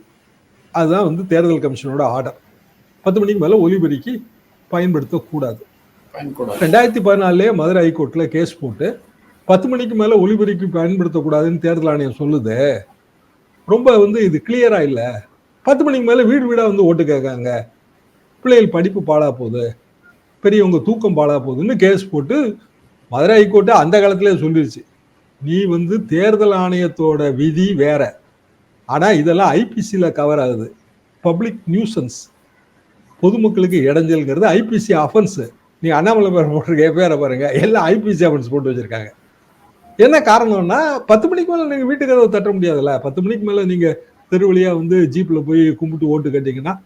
Speaker 2: அதுதான் வந்து தேர்தல் கமிஷனோட ஆர்டர் பத்து மணிக்கு மேல ஒலிபெருக்கி பயன்படுத்தக்கூடாது.
Speaker 1: பயன்படாது
Speaker 2: ரெண்டாயிரத்தி பதினாலே மதுரை ஹைகோர்ட்ல கேஸ் போட்டு பத்து மணிக்கு மேல ஒலிபெருக்கி பயன்படுத்தக்கூடாதுன்னு தேர்தல் ஆணையம் சொல்லுது. ரொம்ப வந்து இது கிளியரா இல்ல. பத்து மணிக்கு மேலே வீடு வீடாக வந்து ஓட்டு கேட்காங்க. பிள்ளைகள் படிப்பு பாழா போகுது. பெரியவங்க தூக்கம் பாழா போகுதுன்னு கேஸ் போட்டு மதுரை ஹைகோர்ட்டு அந்த காலத்திலே சொல்லிருச்சு. நீ வந்து தேர்தல் ஆணையத்தோட விதி வேற. ஆனால் இதெல்லாம் ஐபிசியில் கவர் ஆகுது. பப்ளிக் நியூசன்ஸ் பொதுமக்களுக்கு இடைஞ்சல்ங்கிறது ஐபிசி அஃபென்ஸ் நீ அண்ணாமலை பேர் போட்டிருக்க பேரை பாருங்க. எல்லாம் ஐபிசி அஃபென்ஸ் போட்டு வச்சுருக்காங்க. என்ன காரணம்னா பத்து மணிக்கு மேலே நீங்கள் வீட்டுக்கு தட்ட முடியாதுல்ல? பத்து மணிக்கு மேலே நீங்கள் தெரு வழியா வந்து ஜீப்ல போய் கும்பிட்டு ஓட்டு கேட்டீங்கன்னா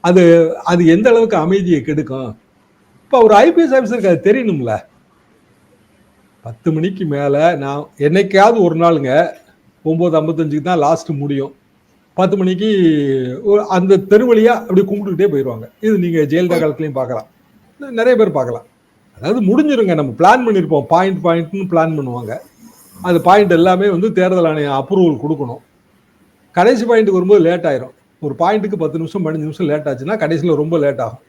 Speaker 2: அது அது எந்த அளவுக்கு அமைதியை கெடுக்கும்? இப்போ ஒரு ஐபிஎஸ் ஆஃபீஸருக்கு அது தெரியணும்ல. பத்து மணிக்கு மேல நான் என்னைக்காவது ஒரு நாளுங்க ஒன்பது ஐம்பத்தஞ்சுக்கு தான் லாஸ்ட் முடியும். பத்து மணிக்கு ஒரு- அந்த தெரு வழியா அப்படி கும்பிட்டுக்கிட்டே போயிடுவாங்க இது நீங்க ஜெயலலிதா காலத்துலயும் பார்க்கலாம். நிறைய பேர் பார்க்கலாம். அதாவது முடிஞ்சிருங்க நம்ம பிளான் பண்ணியிருப்போம் பாயிண்ட் பாயிண்ட்னு பிளான் பண்ணுவாங்க. அது பாயிண்ட் எல்லாமே வந்து தேர்தல் ஆணையம் அப்ரூவல் கொடுக்கணும். கடைசி பாயிண்ட்டுக்கு வரும்போது லேட் ஆயிரும். ஒரு பாயிண்ட்டுக்கு பத்து நிமிஷம் பதினஞ்சு நிமிஷம் லேட் ஆச்சுன்னா கடைசியில் ரொம்ப லேட் ஆகும்.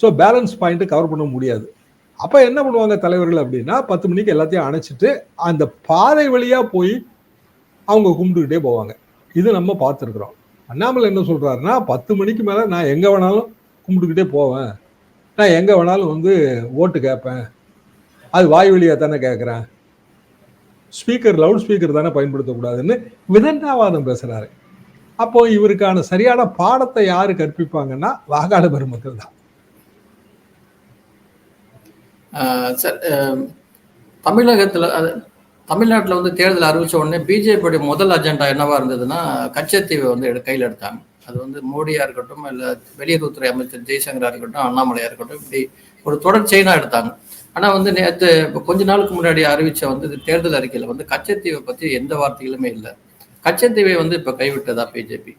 Speaker 2: ஸோ பேலன்ஸ் பாயிண்ட்டு கவர் பண்ண முடியாது. அப்போ என்ன பண்ணுவாங்க தலைவர்கள் அப்படின்னா பத்து மணிக்கு எல்லாத்தையும் அணைச்சிட்டு அந்த பாதை வழியாக போய் அவங்க கும்பிட்டுக்கிட்டே போவாங்க. இது நம்ம பார்த்துருக்குறோம். அண்ணாமலை என்ன சொல்கிறாருன்னா பத்து மணிக்கு மேலே நான் எங்கே வேணாலும் கும்பிட்டுக்கிட்டே போவேன். நான் எங்கே வேணாலும் வந்து ஓட்டு கேட்பேன். அது வாய் வழியாக தானே கேட்குறேன். ஸ்பீக்கர் லவுட் ஸ்பீக்கர் தானே பயன்படுத்தக்கூடாதுன்னு விதண்டாவாதம் பேசுகிறாரு அப்போ இவருக்கான சரியான பாடத்தை யாரு கற்பிப்பாங்கன்னா வாகாட பெருமக்கள் தான்.
Speaker 1: சார் தமிழகத்தில் தமிழகத்துல அது தமிழ்நாட்டில் வந்து தேர்தல் அறிவிச்ச உடனே பிஜேபியுடைய முதல் அஜெண்டா என்னவா இருந்ததுன்னா கச்சத்தீவை வந்து எடு கையில் எடுத்தாங்க. அது வந்து மோடியா இருக்கட்டும் இல்லை வெளியுறவுத்துறை அமைச்சர் ஜெய்சங்கரா இருக்கட்டும் அண்ணாமலையா இருக்கட்டும் இப்படி ஒரு தொடர் எடுத்தாங்க. ஆனா வந்து நேற்று இப்போ கொஞ்ச நாளுக்கு முன்னாடி அறிவிச்ச வந்து தேர்தல் அறிக்கையில் வந்து கச்சத்தீவை பத்தி எந்த வார்த்தைகளுமே இல்லை. கச்சத்தீவை வந்து இப்ப கைவிட்டதா பிஜேபி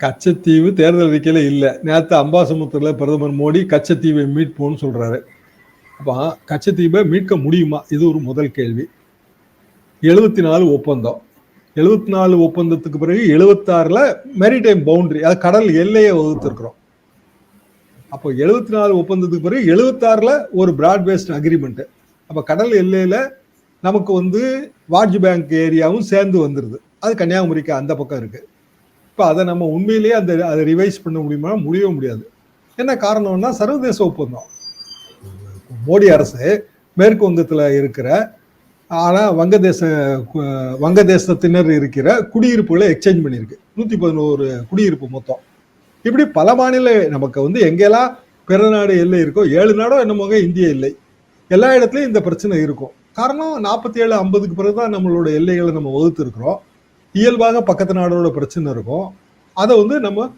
Speaker 2: கச்சத்தீவு தேர்தல் அறிக்கையில இல்லை. நேத்து அம்பாசமுத்திரல பிரதமர் மோடி கச்சத்தீவை மீட்போம்னு சொல்றாரு. அப்போ கச்சத்தீவை மீட்க முடியுமா? இது ஒரு முதல் கேள்வி. எழுபத்தி நாலு ஒப்பந்தம். எழுபத்தி நாலு ஒப்பந்தத்துக்கு பிறகு எழுபத்தாறுல மெரிடைம் பவுண்டரி அது கடல் எல்லையை வகுத்திருக்கிறோம். அப்போ எழுபத்தி நாலு ஒப்பந்தத்துக்கு பிறகு எழுபத்தாறுல ஒரு பிராட் பேஸ்ட் அக்ரிமெண்ட்டு அப்போ கடல் எல்லையில் நமக்கு வந்து வாட்ஜ் பேங்க் ஏரியாவும் சேர்ந்து வந்துடுது அது கன்னியாகுமரிக்கு அந்த பக்கம் இருக்குது இப்போ அதை நம்ம உண்மையிலேயே அந்த அதை ரிவைஸ் பண்ண முடியுமா? முடியவே முடியாது. என்ன காரணம்னா சர்வதேச ஒப்பந்தம். மோடி அரசு மேற்கு வங்கத்தில் இருக்கிற ஆனால் வங்கதேச கு- வங்கதேசத்தினர் இருக்கிற குடியிருப்புகளை எக்ஸ்சேஞ்ச் பண்ணியிருக்கு. நூற்றி பதினோரு குடியிருப்பு மொத்தம். இப்படி பல மாநில நமக்கு வந்து எங்கெல்லாம் பிற நாடு எல்லை இருக்கோ ஏழு நாடோ என்னமோங்க இந்திய எல்லை. எல்லா இடத்துலையும் இந்த பிரச்சனை இருக்கும். காரணம் நாற்பத்தி ஏழு ஐம்பதுக்கு பிறகு தான் நம்மளோட எல்லைகளை நம்ம வகுத்து இருக்கிறோம் இயல்பாக பக்கத்து நாடோட பிரச்சனை இருக்கும். அதை வந்து நம்ம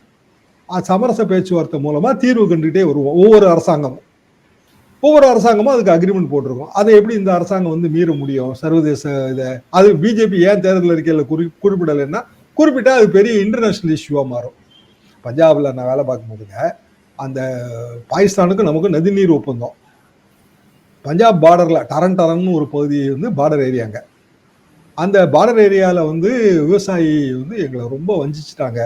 Speaker 2: சமரச பேச்சுவார்த்தை மூலமாக தீர்வு கண்டுகிட்டே வருவோம். ஒவ்வொரு அரசாங்கமும். ஒவ்வொரு அரசாங்கமும் அதுக்கு அக்ரிமெண்ட் போட்டிருக்கும். அதை எப்படி இந்த அரசாங்கம் வந்து மீற முடியும்? சர்வதேச இதை அது பிஜேபி ஏன் தேர்தல் அறிக்கையில் குறி குறிப்பிடலைன்னா குறிப்பிட்டால் அது பெரிய இன்டர்நேஷனல் இஷ்யூவாக மாறும். பஞ்சாபில் நான் வேலை பார்க்கும்போதுங்க அந்த பாகிஸ்தானுக்கும் நமக்கு நதிநீர் ஒப்பந்தம். பஞ்சாப் பார்டரில் டரன் டரன்னு ஒரு பகுதி வந்து பார்டர் ஏரியாங்க அந்த பார்டர் ஏரியாவில் வந்து விவசாயி வந்து எங்களை ரொம்ப வஞ்சிச்சிட்டாங்க.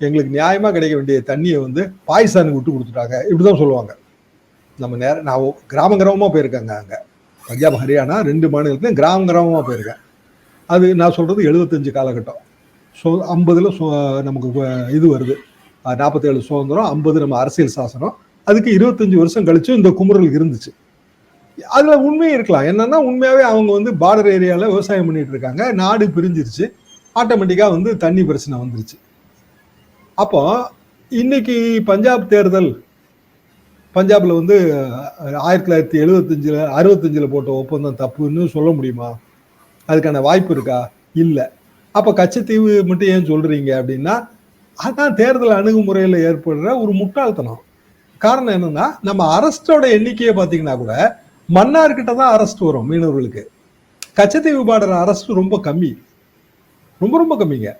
Speaker 2: எங்களுக்கு நியாயமாக கிடைக்க வேண்டிய தண்ணியை வந்து பாகிஸ்தானுக்கு விட்டு கொடுத்துட்டாங்க. இப்படி தான் சொல்லுவாங்க. நம்ம நேரம் நான் கிராம கிராமமாக போயிருக்கேங்க அங்கே. பஞ்சாப் ஹரியானா ரெண்டு மாநிலத்துலையும் கிராம கிராமமாக போயிருக்கேன். அது நான் சொல்கிறது எழுபத்தஞ்சு காலகட்டம். ஸோ ஐம்பதில் நமக்கு இது வருது. நாற்பத்தேழு சுதந்திரம் ஐம்பது நம்ம அரசியல் சாசனம். அதுக்கு இருபத்தஞ்சு வருஷம் கழிச்சு இந்த குமுறல் இருந்துச்சு. அதுல உண்மையும் இருக்கலாம். என்னன்னா உண்மையாவே அவங்க வந்து பார்டர் ஏரியால விவசாயம் பண்ணிட்டு இருக்காங்க. நாடு பிரிஞ்சிருச்சு. ஆட்டோமேட்டிக்கா வந்து தண்ணி பிரச்சனை வந்துருச்சு. அப்போ இன்னைக்கு பஞ்சாப் தேர்தல் பஞ்சாப்ல வந்து ஆயிரத்தி தொள்ளாயிரத்தி எழுபத்தஞ்சில் அறுபத்தஞ்சில் போட்ட ஒப்பந்தம் தப்புன்னு சொல்ல முடியுமா? அதுக்கான வாய்ப்பு இருக்கா? இல்லை. அப்போ கச்சத்தீவு மட்டும் ஏன் சொல்றீங்க அப்படின்னா அதான் தேர்தல் அணுகுமுறையில் ஏற்படுற ஒரு முட்டாள்தனம். காரணம் என்னன்னா நம்ம அரசோட எண்ணிக்கையை பார்த்தீங்கன்னா கூட மன்னார்கிட்ட தான் அரெஸ்ட் வரும் மீனவர்களுக்கு. கச்சத்தீவு பார்டர் அரெஸ்ட் ரொம்ப கம்மி. ரொம்ப ரொம்ப கம்மிங்க.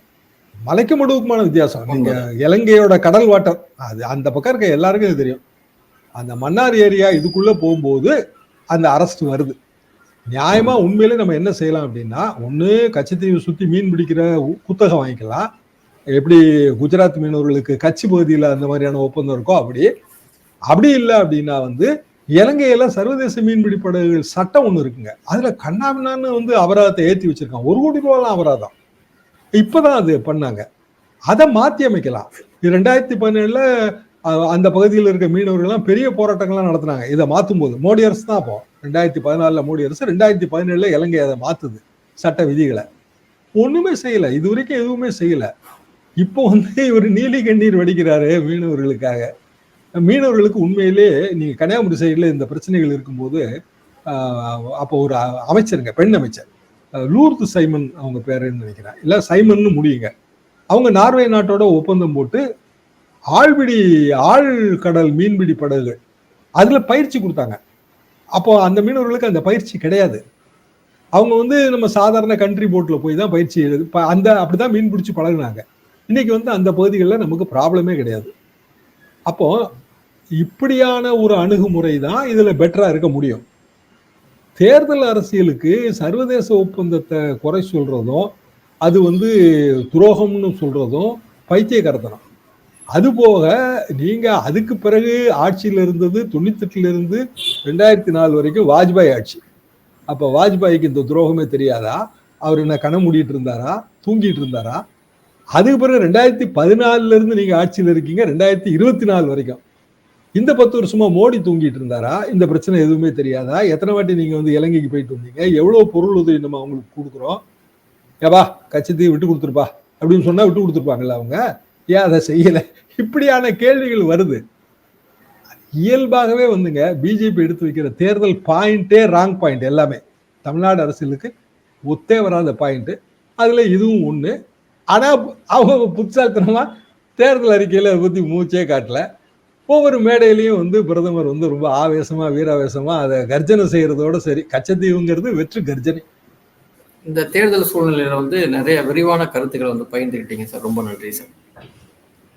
Speaker 2: மலைக்கு மடுவுக்குமான வித்தியாசம். நீங்க இலங்கையோட கடல் வாட்டர் அது அந்த பக்கம் இருக்க எல்லாருக்கும் இது தெரியும். அந்த மன்னார் ஏரியா இதுக்குள்ள போகும்போது அந்த அரெஸ்ட் வருது. நியாயமா உண்மையிலே நம்ம என்ன செய்யலாம் அப்படின்னா ஒண்ணு கச்சத்தீவு சுத்தி மீன் பிடிக்கிற குத்தகம் வாங்கிக்கலாம். எப்படி குஜராத் மீனவர்களுக்கு கட்சி பகுதியில் அந்த மாதிரியான ஒப்பந்தம் இருக்கோ அப்படி. அப்படி இல்லை அப்படின்னா வந்து இலங்கையில சர்வதேச மீன்பிடி படகுகள் சட்டம் ஒன்று இருக்குங்க. அதுல கண்ணாபின்னான்னு வந்து அபராதத்தை ஏற்றி வச்சிருக்கான் ஒரு கோடி ரூபாய்லாம் அபராதம். இப்பதான் அது பண்ணாங்க. அதை மாத்தி அமைக்கலாம். இது ரெண்டாயிரத்தி பதினேழுல அந்த பகுதியில் இருக்க மீனவர்கள்லாம் பெரிய போராட்டங்கள்லாம் நடத்துனாங்க. இதை மாற்றும் போது மோடி அரசு தான் அப்போ. ரெண்டாயிரத்தி பதினாலில் மோடி அரசு ரெண்டாயிரத்தி பதினேழுல இலங்கை அதை மாற்றுது சட்ட விதிகளை. ஒன்றுமே செய்யலை. இது வரைக்கும் எதுவுமே செய்யலை. இப்போ வந்து இவர் நீலி கண்ணீர் வடிக்கிறாரு மீனவர்களுக்காக. மீனவர்களுக்கு உண்மையிலே நீங்க கன்னியாகுமரி சைடில் இந்த பிரச்சனைகள் இருக்கும்போது அப்போ ஒரு அமைச்சருங்க பெண் அமைச்சர். லூர்து சைமன் அவங்க பேருன்னு நினைக்கிறேன். இல்லை சைமன்னு முடியுங்க. அவங்க நார்வே நாட்டோட ஒப்பந்தம் போட்டு ஆழ்பிடி ஆழ்கடல் மீன்பிடி படகுகள் அதில் பயிற்சி கொடுத்தாங்க. அப்போ அந்த மீனவர்களுக்கு அந்த பயிற்சி கிடையாது. அவங்க வந்து நம்ம சாதாரண கண்ட்ரி போட்டில் போய் தான் பயிற்சி எழுது இப்போ அந்த அப்படிதான் மீன் பிடிச்சி பழகுனாங்க. இன்னைக்கு வந்து அந்த பகுதிகளில் நமக்கு ப்ராப்ளமே கிடையாது. அப்போ இப்படியான ஒரு அணுகுமுறை தான் இதில் பெட்டராக இருக்க முடியும். தேர்தல் அரசியலுக்கு சர்வதேச ஒப்பந்தத்தை குறை சொல்கிறதும் அது வந்து துரோகம்னு சொல்கிறதும் பைத்தியக்காரத்தனம். அதுபோக நீங்கள் அதுக்கு பிறகு ஆட்சியில் இருந்தது தொண்ணூத்தெட்டுல இருந்து ரெண்டாயிரத்தி நாலு வரைக்கும் வாஜ்பாய் ஆட்சி. அப்போ வாஜ்பாய்க்கு இந்த துரோகமே தெரியாதா? அவர் என்ன கண மூடிட்டு இருந்தாரா? தூங்கிட்டு இருந்தாரா? அதுக்கு பிறகு ரெண்டாயிரத்தி பதினாலுலேருந்து நீங்கள் ஆட்சியில் இருக்கீங்க ரெண்டாயிரத்தி இருபத்தி நாலு வரைக்கும். இந்த பத்து வருஷமா மோடி தூங்கிட்டு இருந்தாரா? இந்த பிரச்சனை எதுவுமே தெரியாதா? எத்தனை வாட்டி நீங்க வந்து இலங்கைக்கு போயிட்டு வந்தீங்க? எவ்வளவு பொருள் உதவி நம்ம அவங்களுக்கு கொடுக்குறோம்? ஏப்பா கட்சத்தையும் விட்டு கொடுத்துருப்பா அப்படின்னு சொன்னா விட்டு கொடுத்துருப்பாங்கல்ல அவங்க? ஏன் அதை செய்யல? இப்படியான கேள்விகள் வருது. இயல்பாகவே வந்துங்க பிஜேபி எடுத்து வைக்கிற தேர்தல் பாயிண்டே ராங் பாயிண்ட் எல்லாமே. தமிழ்நாடு அரசியலுக்கு ஒத்தே வராத பாயிண்ட் அதுல இதுவும் ஒண்ணு. ஆனா அவங்க புத்தாத்தனமா தேர்தல் அறிக்கையில அதை பத்தி மூச்சே காட்டல. ஒவ்வொரு மேடையிலையும் வந்து பிரதமர் வந்து ரொம்ப ஆவேசமா வீராவேசமா அதை கர்ஜனை செய்யறதோட சரி. கச்சத்தீவுங்கிறது வெற்று கர்ஜனை.
Speaker 1: இந்த தேர்தல் சூழ்நிலையில வந்து நிறைய விரிவான கருத்துக்களை வந்து பகிர்ந்துக்கிட்டீங்க சார். ரொம்ப நன்றி சார்.